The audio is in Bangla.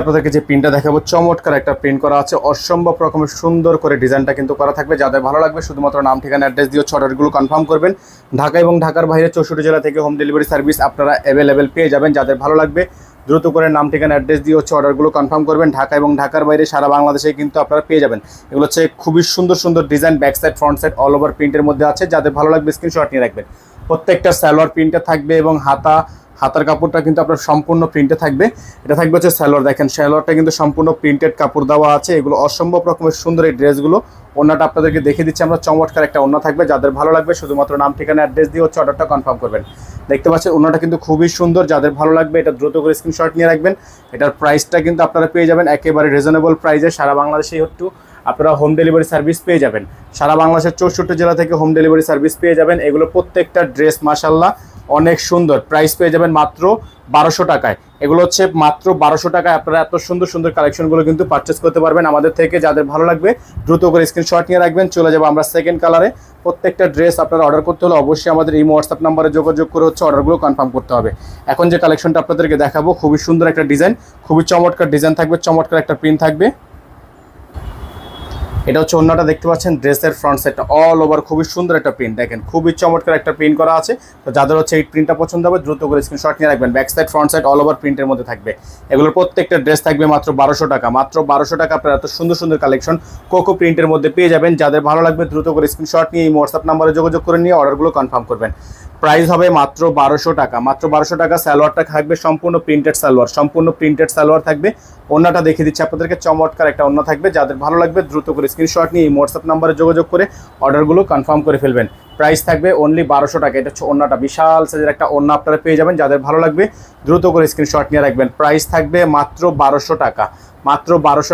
আপনাদেরকে যে প্রিন্টটা দেখাবো, চমৎকার একটা প্রিন্ট করা আছে। অসম্ভব রকমের সুন্দর করে ডিজাইনটা কিন্তু করা থাকবে। যাদের ভালো লাগবে, শুধুমাত্র নাম, ঠিকানা অ্যাড্রেস দিয়ে অর্ডারগুলো কনফার্ম করবেন। ঢাকা এবং ঢাকার বাইরে চৌষট্টি জেলা থেকে হোম ডেলিভারি সার্ভিস আপনারা অ্যাভেলেবেল পেয়ে যাবেন। যাদের ভালো লাগবে, দ্রুত করে নাম, ঠিকানা অ্যাড্রেস দিয়ে হচ্ছে অর্ডারগুলো কনফার্ম করবেন। ঢাকা এবং ঢাকার বাইরে সারা বাংলাদেশে কিন্তু আপনারা পেয়ে যাবেন। এগুলো হচ্ছে খুবই সুন্দর সুন্দর design back side front side all over প্রিন্টের মধ্যে আছে। যাদের ভালো লাগবে স্ক্রিনশট নিয়ে রাখবেন। প্রত্যেকটা সালোয়ার প্রিন্টে থাকবে এবং হাতা হাতার কাপড়টা কিন্তু আপনার সম্পূর্ণ প্রিন্টে থাকবে। এটা থাকবে হচ্ছে স্যালোয়ার দেখেন স্যালোয়ারটা কিন্তু সম্পূর্ণ প্রিন্টেড কাপড় দেওয়া আছে। এগুলো অসম্ভব রকমের সুন্দর এই ড্রেসগুলো। ওনাটা আপনাদেরকে দেখে দিচ্ছি, আমরা চমৎকার একটা ওনা থাকবে। যাদের ভালো লাগবে, শুধুমাত্র নাম, ঠিকানা অ্যাড্রেস দিয়ে হচ্ছে অর্ডারটা কনফার্ম করবেন। দেখতে পাচ্ছেন ওনাটা কিন্তু খুবই সুন্দর। যাদের ভালো লাগবে, এটা দ্রুত করে স্ক্রিনশট নিয়ে রাখবেন। এটার প্রাইসটা কিন্তু আপনারা পেয়ে যাবেন একেবারে রিজনেবল প্রাইসে সারা বাংলাদেশেই একটু আপনারা হোম ডেলিভারি সার্ভিস পেয়ে যাবেন। সারা বাংলাদেশের চৌষট্টি জেলা থেকে হোম ডেলিভারি সার্ভিস পেয়ে যাবেন। এগুলো প্রত্যেকটা ড্রেস মাসাল্লাহ অনেক সুন্দর। প্রাইস পেয়ে যাবেন মাত্র বারোশো টাকায়। এগুলো হচ্ছে মাত্র বারোশো টাকায় আপনারা এত সুন্দর সুন্দর কালেকশনগুলো কিন্তু পারচেস করতে পারবেন আমাদের থেকে। যাদের ভালো লাগবে, দ্রুত করে স্ক্রিনশট নিয়ে রাখবেন। চলে যাব আমরা সেকেন্ড কালারে প্রত্যেকটা ড্রেস আপনারা অর্ডার করতে হলে অবশ্যই আমাদের এই হোয়াটসঅ্যাপ নাম্বারে যোগাযোগ করে হচ্ছে অর্ডারগুলো কনফার্ম করতে হবে। এখন যে কালেকশনটা আপনাদেরকে দেখাবো, খুবই সুন্দর একটা ডিজাইন খুবই চমৎকার ডিজাইন থাকবে, চমৎকার একটা প্রিন্ট থাকবে। এটা হচ্ছে অন্যটা, দেখতে পাচ্ছেন, ড্রেসের ফ্রন্ট সাইডটা অল ওভার খুবই সুন্দর একটা প্রিন্ট দেখেন, খুবই চমৎকার একটা প্রিন্ট করা আছে। তো যাদের হচ্ছে এই প্রিন্টটা পছন্দ হবে, দ্রুত করে স্ক্রিনশট নিয়ে রাখবেন। Back side front side all over প্রিন্টের মধ্যে থাকবে। এগুলোর প্রত্যেকটা ড্রেস থাকবে মাত্র বারোশো টাকা। মাত্র বারোশো টাকা আপনারা এত সুন্দর সুন্দর কালেকশন কোকো প্রিন্টের মধ্যে পেয়ে যাবেন। যাদের ভালো লাগবে, দ্রুত করে স্ক্রিনশট নিয়ে এই হোয়াটসঅ্যাপ নাম্বারে যোগাযোগ করে নিয়ে অর্ডারগুলো কনফার্ম করবেন। প্রাইস হবে মাত্র বারোশো টাকা। মাত্র বারোশো টাকা সালোয়ারটা থাকবে সম্পূর্ণ প্রিন্টেড সালোয়ার। সম্পূর্ণ প্রিন্টেড সালোয়ার থাকবে। অন্যটা দেখিয়ে দিচ্ছি আপনাদেরকে। চমৎকার একটা অন্য থাকবে। যাদের ভালো লাগবে দ্রুত করে স্ক্রিনশট নিয়ে এই হোয়াটসঅ্যাপ নাম্বারে যোগাযোগ করে অর্ডারগুলো কনফার্ম করে ফেলবেন। প্রাইস থাকবে অনলি বারোশো টাকা। এটা হচ্ছে অন্যটা বিশাল সাইজের একটা অন্য আপনারা পেয়ে যাবেন। যাদের ভালো লাগবে দ্রুত করে স্ক্রিনশট নিয়ে রাখবেন। প্রাইস থাকবে মাত্র বারোশো টাকা। মাত্র বারোশো